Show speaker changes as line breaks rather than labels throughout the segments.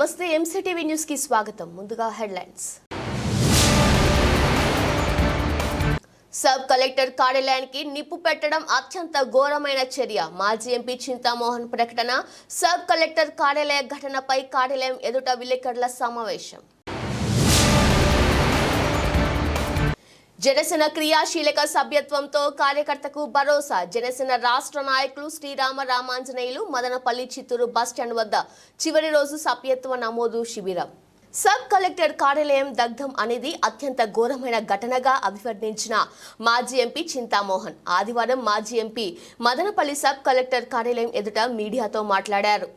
నమస్తే ఎంసీటీవీ న్యూస్కి స్వాగతం. ముందుగా హెడ్లైన్స్. సబ్ కలెక్టర్ కార్యాలయానికి నిప్పు పెట్టడం అత్యంత ఘోరమైన చర్య. మాజీ ఎంపీ చింతామోహన్ ప్రకటన సబ్ కలెక్టర్ కార్యాలయ ఘటనపై కార్యాలయం ఎదుట విలేకరుల సమావేశం. జనసేన క్రియాశీలక సభ్యత్వంతో కార్యకర్తకు భరోసా. జనసేన రాష్ట్ర నాయకులు శ్రీరామ రామాంజనేయులు మదనపల్లి చిత్తూరు బస్టాండ్ వద్ద చివరి రోజు సభ్యత్వ నమోదు శిబిరం. సబ్ కలెక్టర్ కార్యాలయం దగ్ధం అనేది అత్యంత ఘోరమైన ఘటనగా అభివర్ణించిన మాజీ ఎంపీ చింతామోహన్. ఆదివారం మాజీ ఎంపీ మదనపల్లి సబ్ కలెక్టర్ కార్యాలయం ఎదుట మీడియాతో మాట్లాడారు.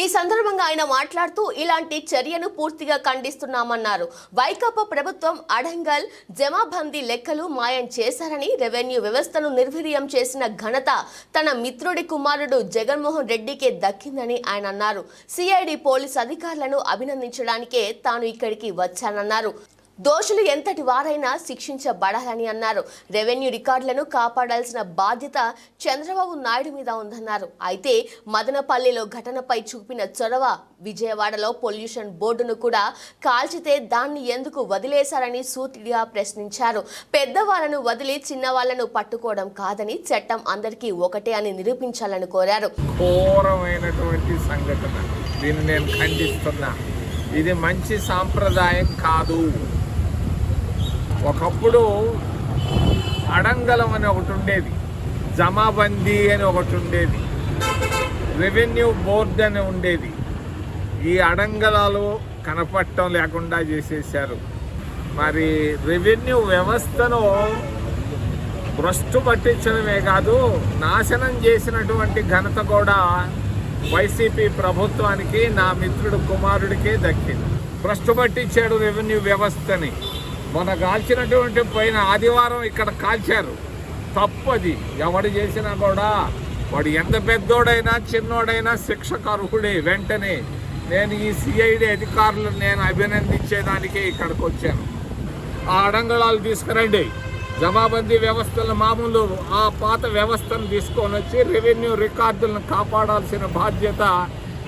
ఈ సందర్భంగా ఆయన మాట్లాడుతూ ఇలాంటి చర్యను పూర్తిగా ఖండిస్తున్నామన్నారు. వైకాపా ప్రభుత్వం అడంగల్ జమాబందీ లెక్కలు మాయం చేశారని రెవెన్యూ వ్యవస్థను నిర్వీర్యం చేసిన ఘనత తన మిత్రుడి కుమారుడు జగన్మోహన్ రెడ్డికే దక్కిందని ఆయన అన్నారు. సిఐడి పోలీస్ అధికారులను అభినందించడానికే తాను ఇక్కడికి వచ్చానన్నారు. దోషులు ఎంతటి వారైనా శిక్షించబడాలని అన్నారు. రెవెన్యూ రికార్డులను కాపాడాల్సిన బాధ్యత చంద్రబాబు నాయుడు మీద ఉందన్నారు. అయితే మదనపల్లిలో ఘటనపై చూపిన చొరవ విజయవాడలో పొల్యూషన్ బోర్డును కూడా కాల్చితే దాన్ని ఎందుకు వదిలేశారని సూటిగా ప్రశ్నించారు. పెద్దవాళ్ళను వదిలి చిన్నవాళ్ళను పట్టుకోవడం కాదని చట్టం అందరికీ ఒకటే అని నిరూపించాలని కోరారు.
ఘోరమైనటువంటి సంఘటన. దీన్ని నేను ఖండిస్తున్నా. ఇది మంచి సాంప్రదాయం కాదు. ఒకప్పుడు అడంగలం అని ఒకటి ఉండేది. జమాబందీ అని ఒకటి ఉండేది. రెవెన్యూ బోర్డు అని ఉండేది. ఈ అడంగలాలు కనపడటం లేకుండా చేసేసారు మరి రెవెన్యూ వ్యవస్థను భ్రష్టు పట్టించడమే కాదు నాశనం చేసినటువంటి ఘనత కూడా వైసీపీ ప్రభుత్వానికి నా మిత్రుడు కుమారుడికే దక్కింది. భ్రష్టు పట్టించాడు రెవెన్యూ వ్యవస్థని. మన కాల్చినటువంటి పైన ఆదివారం ఇక్కడ కాల్చారు. తప్పది. ఎవడు చేసినా కూడా వాడు ఎంత పెద్దోడైనా చిన్నోడైనా శిక్షకు అర్హుడే. వెంటనే నేను ఈ సిఐడి అధికారులను నేను అభినందించేదానికే ఇక్కడికి వచ్చాను. ఆ అడంగళాలు తీసుకురండి. జమాబందీ వ్యవస్థలు మామూలు ఆ పాత వ్యవస్థను తీసుకొని వచ్చి రెవెన్యూ రికార్డులను కాపాడాల్సిన బాధ్యత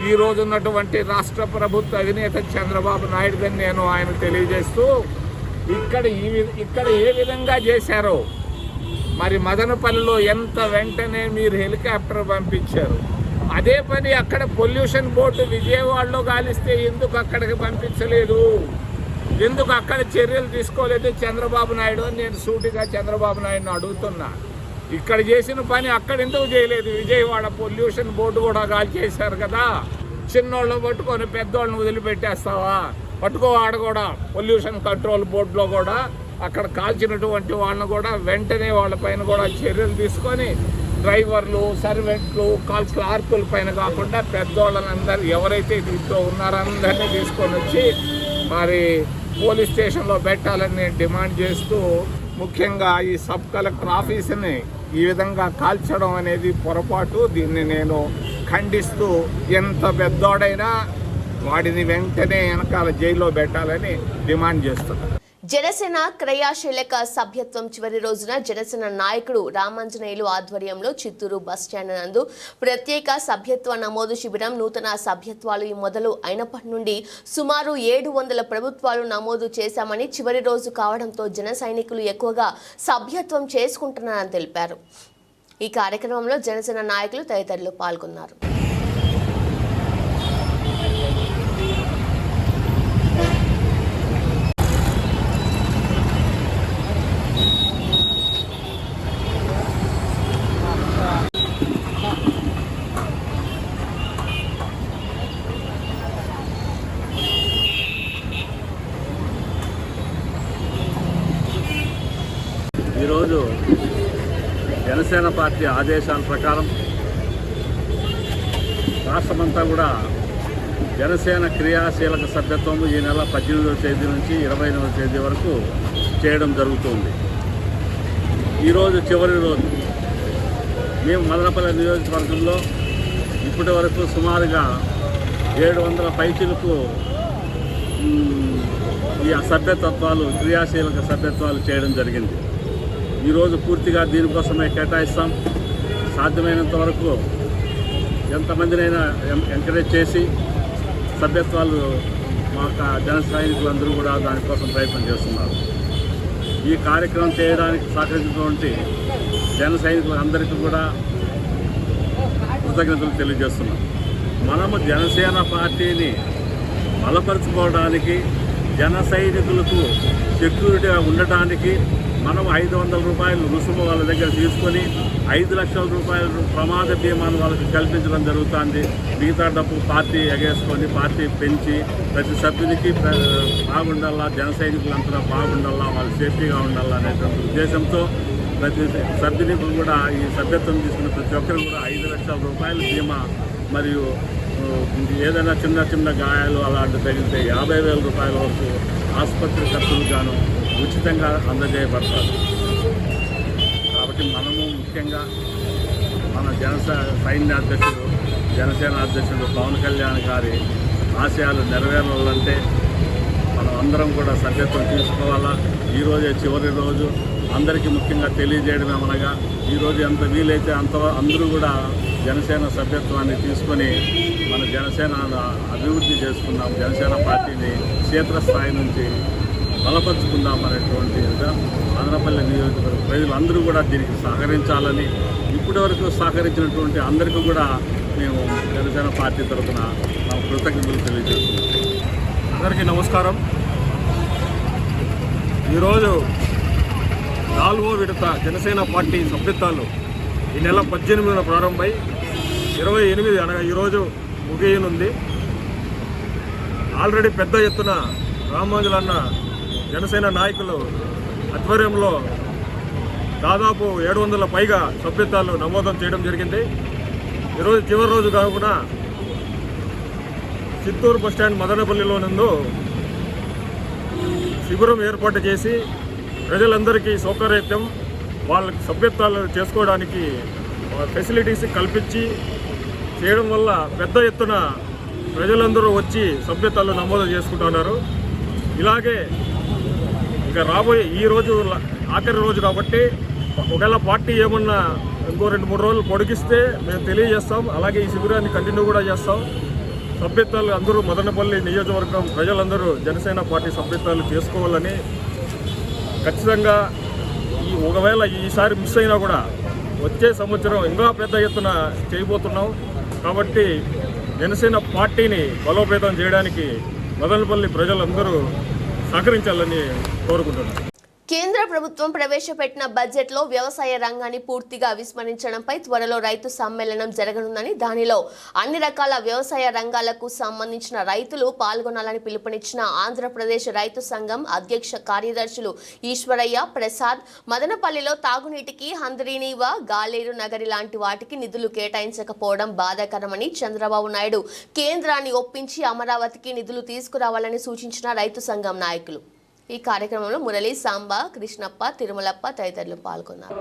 ఈ రోజున్నటువంటి రాష్ట్ర ప్రభుత్వ అధినేత చంద్రబాబు నాయుడుదని నేను ఆయన తెలియజేస్తూ ఇక్కడ ఈ వి- ఇక్కడ ఏ విధంగా చేశారో. మరి మదనపల్లిలో ఎంత వెంటనే మీరు హెలికాప్టర్ పంపించారు. అదే పని అక్కడ పొల్యూషన్ బోర్డు విజయవాడలో గాలిస్తే ఎందుకు అక్కడికి పంపించలేదు? ఎందుకు అక్కడ చర్యలు తీసుకోలేదు చంద్రబాబు నాయుడు అని నేను సూటిగా చంద్రబాబు నాయుడుని అడుగుతున్నా. ఇక్కడ చేసిన పని అక్కడ ఎందుకు చేయలేదు? విజయవాడ పొల్యూషన్ బోర్డు కూడా గాలి చేశారు కదా. చిన్నోళ్ళని పట్టుకొని పెద్దోళ్ళని వదిలిపెట్టేస్తావా? పట్టుకో ఆడ కూడా పొల్యూషన్ కంట్రోల్ బోర్డులో కూడా అక్కడ కాల్చినటువంటి వాళ్ళని కూడా వెంటనే వాళ్ళపైన కూడా చర్యలు తీసుకొని డ్రైవర్లు సర్వెంట్లు కాల్ క్లార్కుల పైన కాకుండా పెద్దవాళ్ళందరూ ఎవరైతే దీంట్లో ఉన్నారో అందరినీ తీసుకొని వచ్చి మరి పోలీస్ స్టేషన్లో పెట్టాలని నేను డిమాండ్ చేస్తూ ముఖ్యంగా ఈ సబ్ కలెక్టర్ ఆఫీస్ని ఈ విధంగా కాల్చడం అనేది పొరపాటు. దీన్ని నేను ఖండిస్తూ ఎంత పెద్దోడైనా వాటిని వెంటనే వెనకాల జైల్లో పెట్టాలని డిమాండ్ చేస్తున్నారు.
జనసేన క్రయాశీలక సభ్యత్వం చివరి రోజున జనసేన నాయకుడు రామాంజనేయులు ఆధ్వర్యంలో చిత్తూరు బస్టాండ్ నందు ప్రత్యేక సభ్యత్వ నమోదు శిబిరం నూతన సభ్యత్వాలు ఈ మొదలు అయినప్పటి నుండి సుమారు ఏడు వందల ప్రభుత్వాలు నమోదు చేశామని చివరి రోజు కావడంతో జన సైనికులు ఎక్కువగా సభ్యత్వం చేసుకుంటున్నారని తెలిపారు. ఈ కార్యక్రమంలో జనసేన నాయకులు తదితరులు పాల్గొన్నారు.
ఈరోజు జనసేన పార్టీ ఆదేశాల ప్రకారం రాష్ట్రమంతా కూడా జనసేన క్రియాశీలక సభ్యత్వం ఈ నెల పద్దెనిమిదవ తేదీ నుంచి ఇరవై ఎనిమిదవ తేదీ వరకు చేయడం జరుగుతుంది. ఈరోజు చివరి రోజు. మేము మదనపల్లి నియోజకవర్గంలో ఇప్పటి వరకు సుమారుగా ఏడు వందల పైచీలకు ఈ సభ్యతత్వాలు క్రియాశీలక సభ్యత్వాలు చేయడం జరిగింది. ఈరోజు పూర్తిగా దీనికోసమే కేటాయిస్తాం. సాధ్యమైనంత వరకు ఎంతమందినైనా ఎం- ఎంకరేజ్ చేసి సభ్యత్వాలు మా జన సైనికులందరూ కూడా దానికోసం ప్రయత్నం చేస్తున్నారు. ఈ కార్యక్రమం చేయడానికి సహకరించినటువంటి జన సైనికులందరికీ కూడా కృతజ్ఞతలు తెలియజేస్తున్నాం. మనము జనసేన పార్టీని బలపరుచుకోవడానికి జన సైనికులకు సెక్యూరిటీగా ఉండటానికి మనం ఐదు వందల రూపాయలు రుసుము వాళ్ళ దగ్గర తీసుకొని ఐదు లక్షల రూపాయలు ప్రమాద బీమాను వాళ్ళకి కల్పించడం జరుగుతుంది. మిగతా డబ్బు పార్టీ ఎగేసుకొని పార్టీ పెంచి ప్రతి సభ్యునికి బాగుండాలా జన సైనికులంతా బాగుండాలా వాళ్ళు సేఫ్టీగా ఉండాలా అనేటువంటి ఉద్దేశంతో ప్రతి సభ్యుని కూడా ఈ సభ్యత్వం తీసుకున్న ప్రతి ఒక్కరు కూడా ఐదు లక్షల రూపాయలు బీమా మరియు ఏదైనా చిన్న చిన్న గాయాలు అలాంటి తగిలితే యాభై వేల రూపాయల వరకు ఆసుపత్రి ఖర్చులు గాను ఉచితంగా అందజేయబడతారు. కాబట్టి మనము ముఖ్యంగా మన జన సైన్య అధ్యక్షుడు జనసేన అధ్యక్షుడు పవన్ కళ్యాణ్ గారి ఆశయాలు నెరవేరాలంటే మనం అందరం కూడా సభ్యత్వం తీసుకోవాలా. ఈరోజే చివరి రోజు. అందరికీ ముఖ్యంగా తెలియజేయడం ఏమనగా ఈరోజు ఎంత వీలైతే అంత అందరూ కూడా జనసేన సభ్యత్వాన్ని తీసుకొని మన జనసేన అభివృద్ధి చేసుకుందాం. జనసేన పార్టీని క్షేత్రస్థాయి నుంచి బలపరుచుకుందాం అనేటువంటి ఆంధ్రపల్లి నియోజకవర్గ ప్రజలందరూ కూడా దీనికి సహకరించాలని ఇప్పటివరకు సహకరించినటువంటి అందరికీ కూడా మేము జనసేన పార్టీ తరఫున మా కృతజ్ఞతలు తెలియజేస్తున్నాం.
అందరికీ నమస్కారం. ఈరోజు నాలుగో విడత జనసేన పార్టీ సభ్యత్వాలు ఈ నెల పద్దెనిమిదిన ప్రారంభమై ఇరవై ఎనిమిది అనగా ఈరోజు ముగియనుంది. ఆల్రెడీ పెద్ద ఎత్తున రామోజులన్న జనసేన నాయకులు ఆధ్వర్యంలో దాదాపు ఏడు వందల పైగా సభ్యత్వాలు నమోదం చేయడం జరిగింది. ఈరోజు చివరి రోజు కాకుండా చిత్తూరు బస్టాండ్ మదనపల్లిలో నందు శిబిరం ఏర్పాటు చేసి ప్రజలందరికీ సౌకర్యత్యం వాళ్ళకి సభ్యత్వాలు చేసుకోవడానికి ఫెసిలిటీస్ కల్పించి చేయడం వల్ల పెద్ద ఎత్తున ప్రజలందరూ వచ్చి సభ్యత్వాలు నమోదు చేసుకుంటున్నారు ఇలాగే ఇంకా రాబోయే ఈ రోజు ఆఖరి రోజు కాబట్టి ఒకవేళ పార్టీ ఏమన్నా ఇంకో రెండు మూడు రోజులు పొడిగిస్తే మేము తెలియజేస్తాం. అలాగే ఈ శిబిరాన్ని కంటిన్యూ కూడా చేస్తాం. సభ్యత్వాలు అందరూ మదనపల్లి నియోజకవర్గం ప్రజలందరూ జనసేన పార్టీ సభ్యత్వాలు చేసుకోవాలని ఖచ్చితంగా ఈ ఒకవేళ ఈసారి మిస్ అయినా కూడా వచ్చే సంవత్సరం ఇంకా పెద్ద ఎత్తున చేయబోతున్నాం. కాబట్టి జనసేన పార్టీని బలోపేతం చేయడానికి మదనపల్లి ప్రజలందరూ సహకరించాలని కోరుకుంటున్నాను.
కేంద్ర ప్రభుత్వం ప్రవేశపెట్టిన బడ్జెట్లో వ్యవసాయ రంగాన్ని పూర్తిగా విస్మరించడంపై త్వరలో రైతు సమ్మేళనం జరగనుందని దానిలో అన్ని రకాల వ్యవసాయ రంగాలకు సంబంధించిన రైతులు పాల్గొనాలని పిలుపునిచ్చిన ఆంధ్రప్రదేశ్ రైతు సంఘం అధ్యక్ష కార్యదర్శులు ఈశ్వరయ్య ప్రసాద్. మదనపల్లిలో తాగునీటికి హంద్రీనీవ గాలేరు నగరి లాంటి వాటికి నిధులు కేటాయించకపోవడం బాధాకరమని చంద్రబాబు నాయుడు కేంద్రాన్ని ఒప్పించి అమరావతికి నిధులు తీసుకురావాలని సూచించిన రైతు సంఘం నాయకులు. ఈ కార్యక్రమంలో మురళి సాంబ కృష్ణప్ప తిరుమలప్ప తదితరులు పాల్గొన్నారు.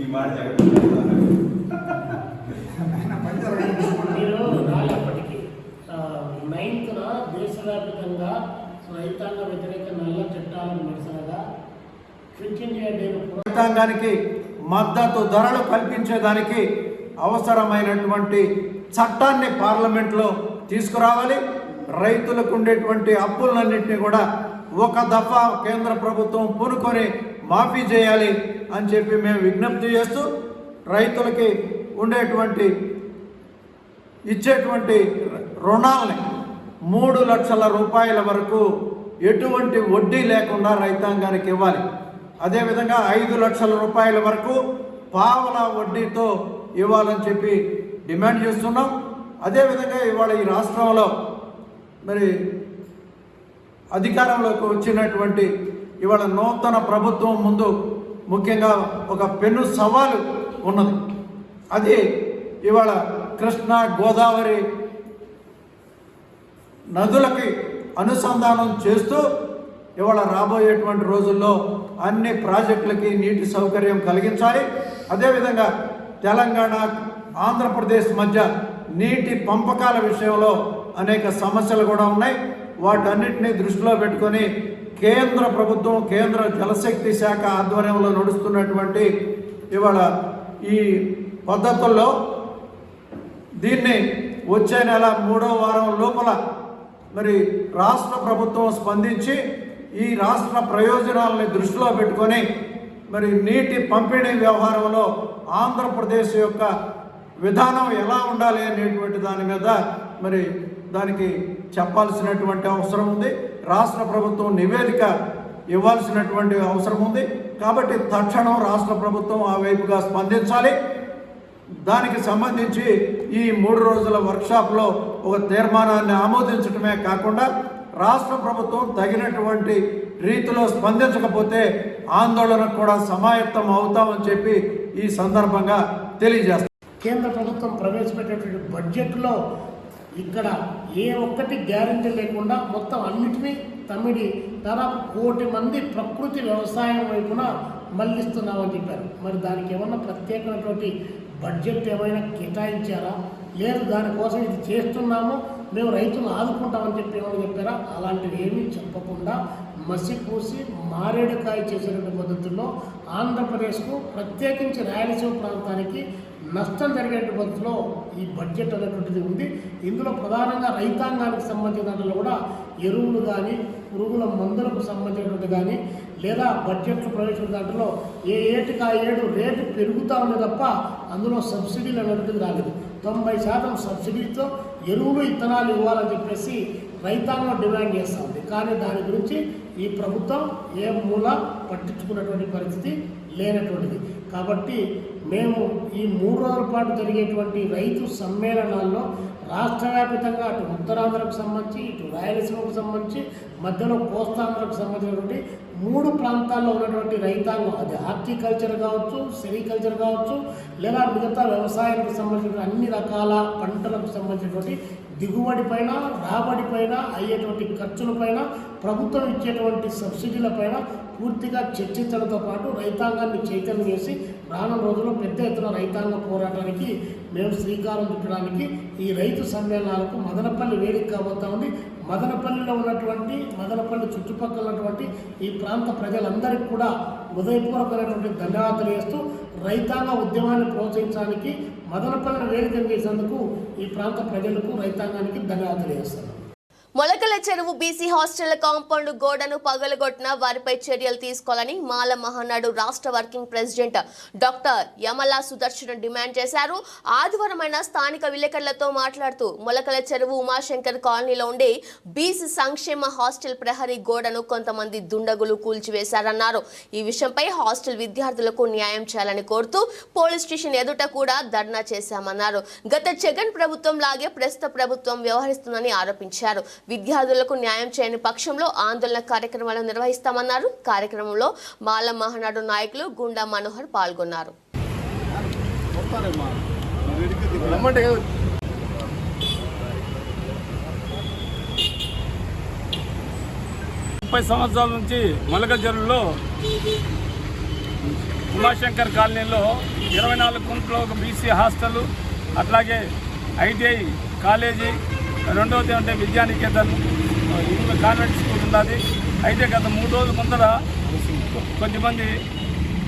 ఈ మాట జగన్
మీరు రాలేప్పటికీ నైన్త్న దేశవ్యాప్తంగా రైతాంగ వ్యతిరేక నల్ల చట్టాలను నిరసనగా క్విట్ ఇండియా డేను
రైతాంగానికి మద్దతు ధరలు కల్పించేదానికి అవసరమైనటువంటి చట్టాన్ని పార్లమెంట్లో తీసుకురావాలి. రైతులకు ఉండేటువంటి అప్పులన్నింటినీ కూడా ఒక దఫా కేంద్ర ప్రభుత్వం పూనుకొని మాఫీ చేయాలి అని చెప్పి మేము విజ్ఞప్తి చేస్తూ రైతులకి ఉండేటువంటి ఇచ్చేటువంటి రుణాలని మూడు లక్షల రూపాయల వరకు ఎటువంటి వడ్డీ లేకుండా రైతాంగానికి ఇవ్వాలి. అదేవిధంగా ఐదు లక్షల రూపాయల వరకు పావల వడ్డీతో ఇవ్వాలని చెప్పి డిమాండ్ చేస్తున్నాం. అదేవిధంగా ఇవాళ ఈ రాష్ట్రంలో మరి అధికారంలోకి వచ్చినటువంటి ఇవాళ నూతన ప్రభుత్వం ముందు ముఖ్యంగా ఒక పెను సవాలు ఉన్నది. అది ఇవాళ కృష్ణా గోదావరి నదులకి అనుసంధానం చేస్తూ ఇవాళ రాబోయేటువంటి రోజుల్లో అన్ని ప్రాజెక్టులకి నీటి సౌకర్యం కలిగించాలి. అదేవిధంగా తెలంగాణ ఆంధ్రప్రదేశ్ మధ్య నీటి పంపకాల విషయంలో అనేక సమస్యలు కూడా ఉన్నాయి. వాటన్నిటిని దృష్టిలో పెట్టుకొని కేంద్ర ప్రభుత్వం కేంద్ర జలశక్తి శాఖ ఆధ్వర్యంలో నడుస్తున్నటువంటి ఇవాళ ఈ పద్ధతుల్లో దీన్ని వచ్చే నెల మూడో వారం లోపల మరి రాష్ట్ర ప్రభుత్వం స్పందించి ఈ రాష్ట్ర ప్రయోజనాలని దృష్టిలో పెట్టుకొని మరి నీటి పంపిణీ వ్యవహారంలో ఆంధ్రప్రదేశ్ యొక్క విధానం ఎలా ఉండాలి అనేటువంటి దాని మీద మరి దానికి చెప్పాల్సినటువంటి అవసరం ఉంది. రాష్ట్ర ప్రభుత్వం నివేదిక ఇవ్వాల్సినటువంటి అవసరం ఉంది. కాబట్టి తక్షణం రాష్ట్ర ప్రభుత్వం ఆ వైపుగా స్పందించాలి. దానికి సంబంధించి ఈ మూడు రోజుల వర్క్షాప్లో ఒక తీర్మానాన్ని ఆమోదించడమే కాకుండా రాష్ట్ర ప్రభుత్వం తగినటువంటి రీతిలో స్పందించకపోతే ఆందోళనకు కూడా సమాయత్తం అవుతామని చెప్పి ఈ సందర్భంగా తెలియజేస్తాం.
కేంద్ర ప్రభుత్వం ప్రవేశపెట్టేటువంటి బడ్జెట్లో ఇక్కడ ఏ ఒక్కటి గ్యారంటీ లేకుండా మొత్తం అన్నిటినీ తమిడి దాదాపు కోటి మంది ప్రకృతి వ్యవసాయం వైపున మళ్ళిస్తున్నామని చెప్పారు. మరి దానికి ఏమన్నా ప్రత్యేకమైనటువంటి బడ్జెట్ ఏమైనా కేటాయించారా? లేదు దానికోసం ఇది చేస్తున్నాము మేము రైతులు ఆదుకుంటామని చెప్పి ఏమని చెప్పారా? అలాంటివి ఏమీ చెప్పకుండా మసిపూసి మారేడుకాయ చేసేటువంటి పద్ధతుల్లో ఆంధ్రప్రదేశ్కు ప్రత్యేకించి రాయలసీమ ప్రాంతానికి నష్టం జరిగేటువంటి పద్ధతిలో ఈ బడ్జెట్ అనేటువంటిది ఉంది. ఇందులో ప్రధానంగా రైతాంగానికి సంబంధించిన దాంట్లో కూడా ఎరువులు కానీ పురుగుల మందులకు సంబంధించినటువంటి కానీ లేదా బడ్జెట్లు ప్రవేశించిన దాంట్లో ఏ ఏటికి ఆ ఏడు రేటు పెరుగుతూ ఉంది తప్ప అందులో సబ్సిడీలు అనేటువంటిది రాలేదు. తొంభై శాతం సబ్సిడీతో ఎరువులు ఇత్తనాలు ఇవ్వాలని చెప్పేసి రైతాంగం డిమాండ్ చేస్తూ ఉంది. కానీ దాని గురించి ఈ ప్రభుత్వం ఏ మూల పట్టించుకున్నటువంటి పరిస్థితి లేనటువంటిది. కాబట్టి మేము ఈ మూడు రోజుల పాటు జరిగేటువంటి రైతు సమ్మేళనాల్లో రాష్ట్రవ్యాప్తంగా అటు ఉత్తరాంధ్రకు సంబంధించి ఇటు రాయలసీమకు సంబంధించి మధ్యలో కోస్తాంధ్రకు సంబంధించినటువంటి మూడు ప్రాంతాల్లో ఉన్నటువంటి రైతాంగం అది హార్టికల్చర్ కావచ్చు సెరికల్చర్ కావచ్చు లేదా మిగతా వ్యవసాయానికి సంబంధించిన అన్ని రకాల పంటలకు సంబంధించినటువంటి దిగుబడి పైన రాబడి పైన అయ్యేటువంటి ఖర్చుల పైన ప్రభుత్వం ఇచ్చేటువంటి సబ్సిడీల పైన పూర్తిగా చర్చించడంతో పాటు రైతాంగాన్ని చైతన్యం చేసి రానున్న రోజుల్లో పెద్ద ఎత్తున రైతాంగ పోరాటానికి మేము శ్రీకారం చుట్టడానికి ఈ రైతు సమ్మేళనాలకు మదనపల్లి వేదిక కాబోతా ఉంది. మదనపల్లిలో ఉన్నటువంటి మదనపల్లి చుట్టుపక్కల ఉన్నటువంటి ఈ ప్రాంత ప్రజలందరికీ కూడా ఉదయపూర్వకమైనటువంటి ధన్యవాదాలు చేస్తూ రైతాంగ ఉద్యమాన్ని ప్రోత్సహించడానికి మదనపల్లిని వేదిక చేసేందుకు ఈ ప్రాంత ప్రజలకు రైతాంగానికి ధన్యవాదాలు చేస్తాను
మొలకల చెరువు బీసీ హాస్టల్ కాంపౌండ్ గోడను పగలగొట్టిన వారిపై చర్యలు తీసుకోవాలని మాల మహానాడు రాష్ట్ర working president doctor Yamala Sudarshan demand చేశారు. ఆదివారమైన స్థానిక విలేకరులతో మాట్లాడుతూ మొలకల చెరువు ఉమాశంకర్ కాలనీలో ఉండే బీసీ సంక్షేమ హాస్టల్ ప్రహరీ గోడను కొంతమంది దుండగులు కూల్చివేశారన్నారు. ఈ విషయంపై హాస్టల్ విద్యార్థులకు న్యాయం చేయాలని కోరుతూ పోలీస్ స్టేషన్ ఎదుట కూడా ధర్నా చేశామన్నారు. గత జగన్ ప్రభుత్వం లాగే ప్రస్తుత ప్రభుత్వం వ్యవహరిస్తుందని ఆరోపించారు. విద్యార్థులకు న్యాయం చేయని పక్షంలో ఆందోళన కార్యక్రమాలు నిర్వహిస్తామన్నారు. కార్యక్రమంలో మాల మహానాడు నాయకులు గుండా మనోహర్ పాల్గొన్నారు.
ముప్పై సంవత్సరాల నుంచి మొలక ఉమాశంకర్ కాలనీలో ఇరవై నాలుగు గుంట్లో ఒక బీసీ హాస్టల్ అట్లాగే ఐటీఐ కాలేజీ రెండవది అంటే విద్యానికేతన్ ఇంగ్లీష్ కాన్వెంట్ స్కూల్ ఉన్నది. అయితే గత మూడు రోజుల ముందర కొద్దిమంది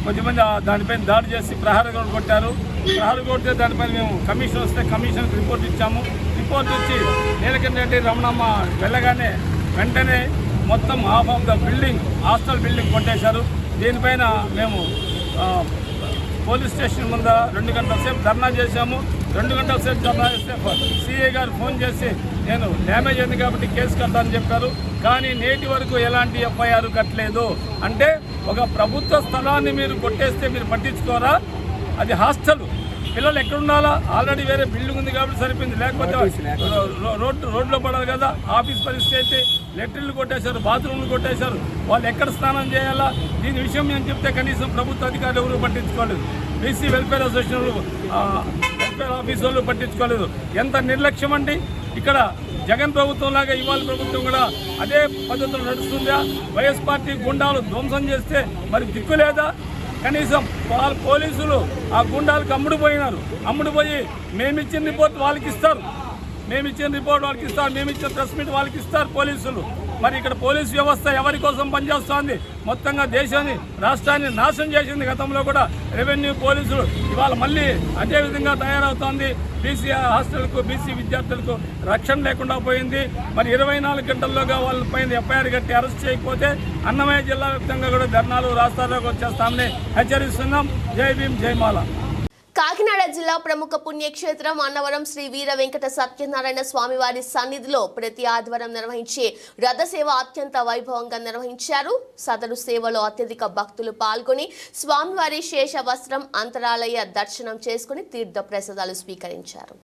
కొద్దిమంది ఆ దానిపైన దాడి చేసి ప్రహార గోడ కొట్టారు. ప్రహార కొడితే దానిపైన మేము కమిషన్ వస్తే కమిషన్కి రిపోర్ట్ ఇచ్చాము. రిపోర్ట్ ఇచ్చి నీలకండ్రెడ్డి రమణమ్మ వెళ్ళగానే వెంటనే మొత్తం half of the building hostel building కొట్టేశారు. దీనిపైన మేము పోలీస్ స్టేషన్ ముందర రెండు గంటల సేపు ధర్నా చేశాము. రెండు గంటల సేపు ధర్నా చేస్తే సిఐ గారు ఫోన్ చేసి నేను డ్యామేజ్ అయింది కాబట్టి కేసు కట్టాలని చెప్పారు. కానీ నేటి వరకు ఎలాంటి ఎఫ్ఐఆర్ కట్టలేదు. అంటే ఒక ప్రభుత్వ స్థలాన్ని మీరు కొట్టేస్తే మీరు పట్టించుకోరా? అది హాస్టల్. పిల్లలు ఎక్కడ ఉండాలా ఆల్రెడీ వేరే బిల్డింగ్ ఉంది కాబట్టి సరిపోయింది. లేకపోతే రోడ్డు రోడ్లో పడాలి కదా. ఆఫీస్ పరిస్థితి అయితే లెట్రిన్లు కొట్టేశారు బాత్రూమ్లు కొట్టేశారు. వాళ్ళు ఎక్కడ స్నానం చేయాలా? దీని విషయం నేను చెప్తే కనీసం ప్రభుత్వ అధికారులు ఎవరు పట్టించుకోలేదు. BC welfare association welfare office వాళ్ళు పట్టించుకోలేదు. ఎంత నిర్లక్ష్యం అండి? ఇక్కడ జగన్ ప్రభుత్వం లాగా ఇవాళ ప్రభుత్వం కూడా అదే పద్ధతిలో నడుస్తుందా? వైఎస్ పార్టీ గుండాలు ధ్వంసం చేస్తే మరి దిక్కు లేదా? కనీసం వాళ్ళ పోలీసులు ఆ గుండాలకు అమ్ముడుపోయినారు. అమ్ముడుపోయి మేమిచ్చిన రిపోర్ట్ వాళ్ళకి ఇస్తారు. మేము ఇచ్చిన రిపోర్ట్ వాళ్ళకి ఇస్తారు మేము ఇచ్చిన ప్రెస్ మీట్ వాళ్ళకి ఇస్తారు పోలీసులు. మరి ఇక్కడ పోలీస్ వ్యవస్థ ఎవరి కోసం పనిచేస్తోంది? మొత్తంగా దేశాన్ని రాష్ట్రాన్ని నాశనం చేసింది గతంలో కూడా రెవెన్యూ పోలీసులు. ఇవాళ మళ్ళీ అదేవిధంగా తయారవుతోంది. బీసీ హాస్టల్కు బీసీ విద్యార్థులకు రక్షణ లేకుండా పోయింది. మరి ఇరవై నాలుగు గంటల్లోగా వాళ్ళ పైన ఎఫ్ఐఆర్ కట్టి అరెస్ట్ చేయకపోతే అన్నమయ్య జిల్లా వ్యాప్తంగా కూడా ధర్నాలు రాస్తారోకి వచ్చేస్తామని హెచ్చరిస్తున్నాం. జై భీమ్ జైమాల
కాకినాడ జిల్లా ప్రముఖ పుణ్యక్షేత్రం అన్నవరం శ్రీ వీర వెంకట సత్యనారాయణ స్వామివారి సన్నిధిలో ప్రతి ఆదివారం నిర్వహించే రథసేవ అత్యంత వైభవంగా నిర్వహించారు. సదరు సేవలో అత్యధిక భక్తులు పాల్గొని స్వామివారి శేష వస్త్రం అంతరాలయ దర్శనం చేసుకుని తీర్థ ప్రసాదాలు స్వీకరించారు.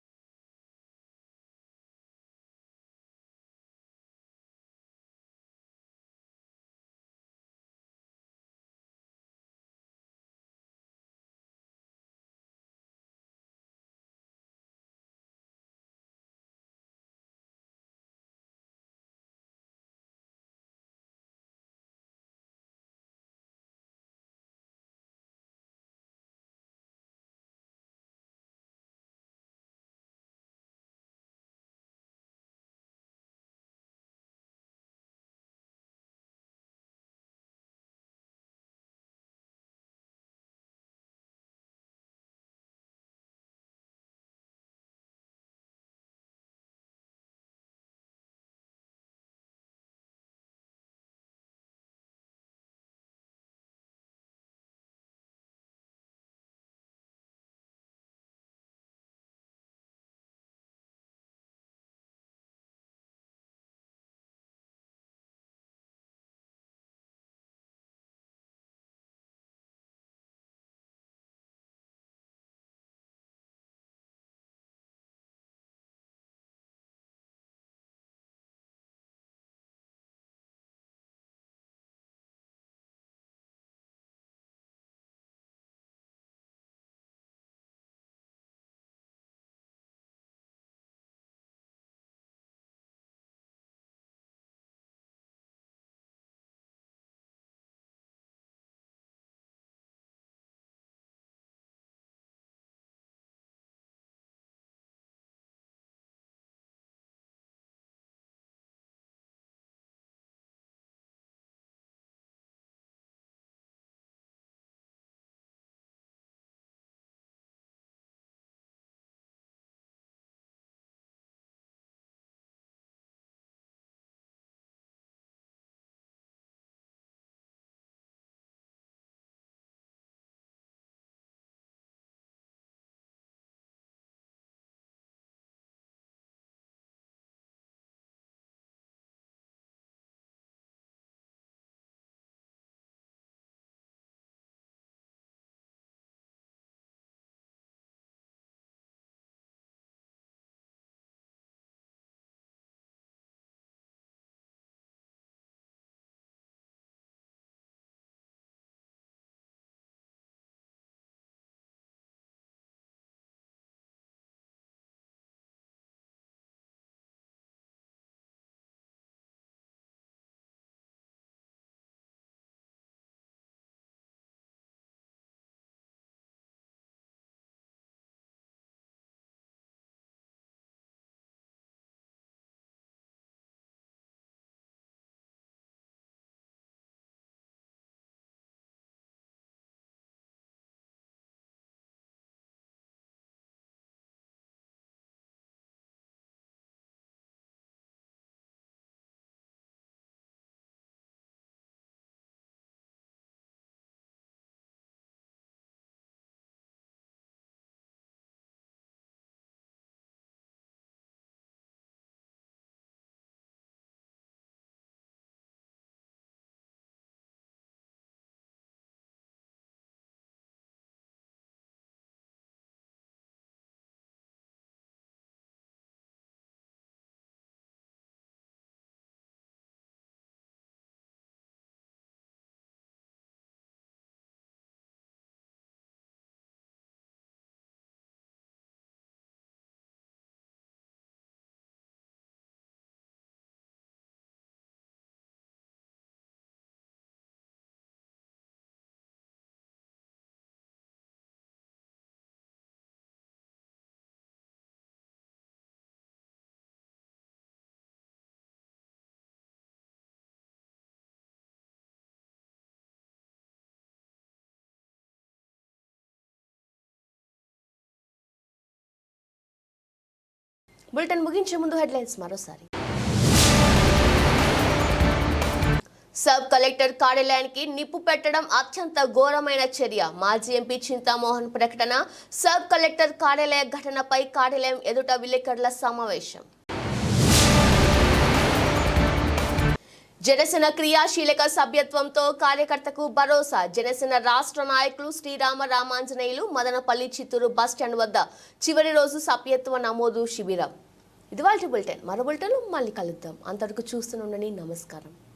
బులెటిన్ ముగించే ముందు హెడ్లైన్స్ మరోసారి. సబ్ కలెక్టర్ కార్యాలయానికి నిప్పు పెట్టడం అత్యంత ఘోరమైన చర్య. మాజీ ఎంపీ చింతామోహన్ ప్రకటన సబ్ కలెక్టర్ కార్యాలయ ఘటనపై కార్యాలయం ఎదుట విలేకరుల సమావేశం. జనసేన క్రియాశీలక సభ్యత్వంతో కార్యకర్తకు భరోసా. జనసేన రాష్ట్ర నాయకులు శ్రీరామ రామాంజనేయులు మదనపల్లి చిత్తూరు బస్టాండ్ వద్ద చివరి రోజు సభ్యత్వ నమోదు శిబిరం. ఇది వాళ్ళ బులెటిన్. మరో బులెటిన్లో మళ్ళీ కలుద్దాం. అంతవరకు చూస్తూనే ఉండండి. నమస్కారం.